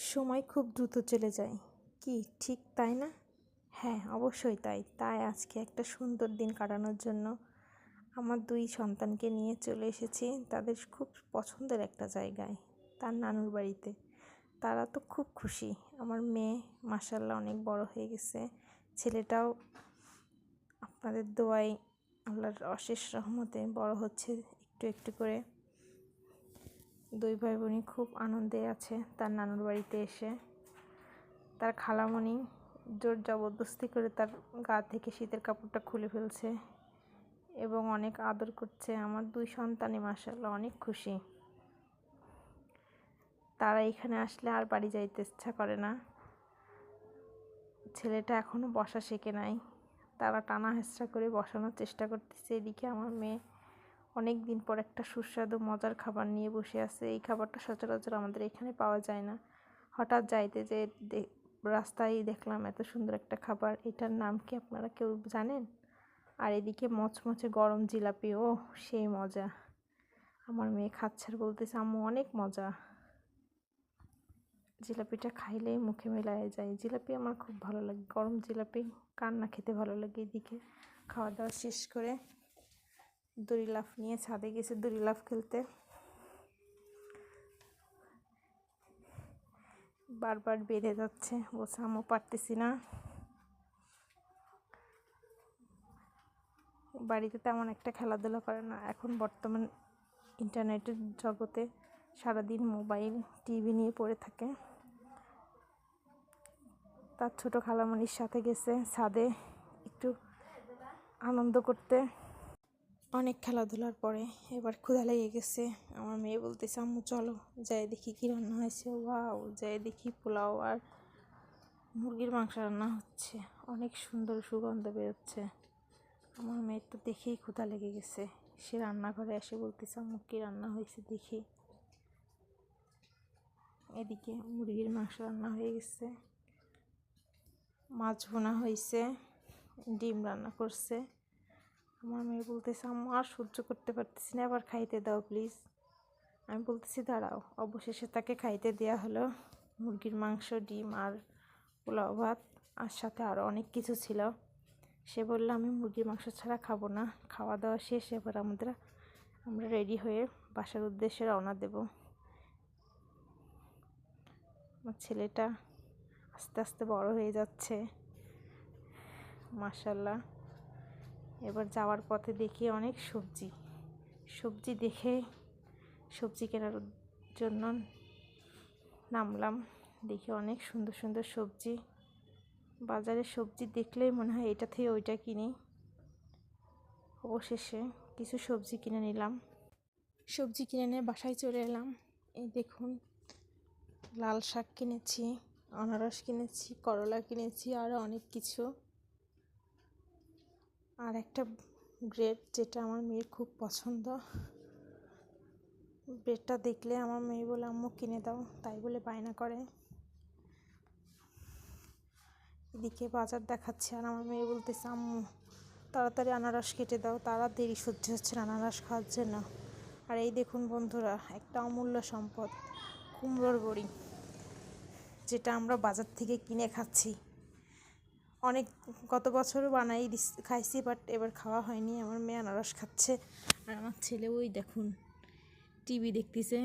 সময় খুব দ্রুত চলে যায়। কি, ঠিক তাই না? হ্যাঁ অবশ্যই তাই। তাই আজকে একটা সুন্দর দিন কাটানোর জন্য আমার দুই সন্তানকে নিয়ে চলে এসেছি তাদের খুব পছন্দের একটা জায়গায়, তার নানুর বাড়িতে। তারা তো খুব খুশি। আমার মেয়ে মাসাল্লাহ অনেক বড় হয়ে গেছে। ছেলেটাও আপনাদের দোয়াই আল্লাহর অশেষ রহমতে বড় হচ্ছে একটু একটু করে। দুই ভাই বোনই খুব আনন্দে আছে তার নানুর বাড়িতে এসে। তার খালামণি জোর জবরদস্তি করে তার গা থেকে শীতের কাপড়টা খুলে ফেলছে এবং অনেক আদর করছে। আমার দুই সন্তানই মাসাল্লাহ অনেক খুশি। তারা এখানে আসলে আর বাড়ি যাইতে ইচ্ছা করে না। ছেলেটা এখনও বসা শেখে নাই। তারা টানা হেঁচড়া করে বসানোর চেষ্টা করতেছে। এদিকে আমার মেয়ে অনেক দিন পর একটা সুস্বাদু, মজার খাবার নিয়ে বসে আছে। এই খাবারটা সচরাচর আমাদের এখানে পাওয়া যায় না। হঠাৎ যাইতে যে রাস্তায় দেখলাম এত সুন্দর একটা খাবার। এটার নাম কি আপনারা কেউ জানেন? আর এদিকে মচমচে গরম জিলাপি ও সেই মজা। আমার মেয়ে খাচ্ছার বলতেছে, আম্মু, অনেক মজা। জিলাপিটা খাইলেই মুখে মেলায় যায়। জিলাপি আমার খুব ভালো লাগে। গরম জিলাপি কার না খেতে ভালো লাগে এদিকে। খাওয়া দাওয়া শেষ করে দড়ি লাফ নিয়ে ছাদে গেছে দড়ি লাফ খেলতে। বারবার বেঁধে যাচ্ছে বলছে আমিও পারতেছি না। বাড়িতে তেমন একটা খেলাধুলা করে না, এখন বর্তমান ইন্টারনেটের জগতে সারাদিন মোবাইল, টিভি নিয়ে পড়ে থাকে। তার ছোট খালামণির সাথে গেছে ছাদে একটু আনন্দ করতে। অনেক খেলাধুলার পরে এবার ক্ষুধা লেগে গেছে। আমার মেয়ে বলতেছে, আম্মু, চলো, যাই দেখি কী রান্না হয়েছে। ওয়াও, যাই দেখি পোলাও আর মুরগির মাংস রান্না হচ্ছে। অনেক সুন্দর সুগন্ধ বেরোচ্ছে। আমার মেয়ের তো দেখেই ক্ষুধা লেগে গেছে। সে রান্নাঘরে এসে বলতেছে, আম্মু, কী রান্না হয়েছে দেখি। এদিকে মুরগির মাংস রান্না হয়ে গেছে। মাছ ভোনা হয়েছে, ডিম রান্না করছে। আমার মেয়ে বলতেছে, আম্মু, আর সহ্য করতে পারতেছি না আবার খাইতে দাও প্লিজ আমি বলতেছি, দাঁড়াও, অবশেষে তাকে খাইতে দেওয়া হলো। মুরগির মাংস, ডিম আর পোলাও ভাত, আর সাথে আরও অনেক কিছু ছিল। সে বলল, আমি মুরগির মাংস ছাড়া খাব না, খাওয়া দাওয়া শেষ, এবার আমাদের আমরা রেডি হয়ে বাসার উদ্দেশ্যে রওনা দেব। আমার ছেলেটা আস্তে আস্তে বড় হয়ে যাচ্ছে। মাসাল্লাহ এবার যাওয়ার পথে দেখি অনেক সবজি। সবজি দেখে সবজি কেনার জন্য নামলাম। দেখি অনেক সুন্দর সুন্দর সবজি। বাজারে সবজি দেখলেই মনে হয় এটা থেকে ওইটা কিনি। অবশেষে কিছু সবজি কিনে নিলাম। সবজি কিনে নিয়ে বাসায় চলে এলাম। এই দেখুন, লাল শাক কিনেছি, আনারস কিনেছি, করলা কিনেছি আরও অনেক কিছু। আর একটা ব্রেড যেটা আমার মেয়ের খুব পছন্দ। ব্রেডটা দেখলে আমার মেয়ে বলে, আম্মু, কিনে দাও। তাই বলে বায়না করে। এদিকে বাজার দেখাচ্ছে আর আমার মেয়ে বলতেছে, আম্মু, তাড়াতাড়ি আনারস কেটে দাও, তারা দেরি সহ্য হচ্ছে না, আনারস খাওয়ার জন্য আর এই দেখুন বন্ধুরা, একটা অমূল্য সম্পদ, কুমড়োর বড়ি, যেটা আমরা বাজার থেকে কিনে খাচ্ছি। অনেক গত বছরও বানাই খাইছি বাট এবার খাওয়া হয়নি। আমার মেয়ে আনারস খাচ্ছে। আর আমার ছেলে ওই দেখুন টিভি দেখতেছে।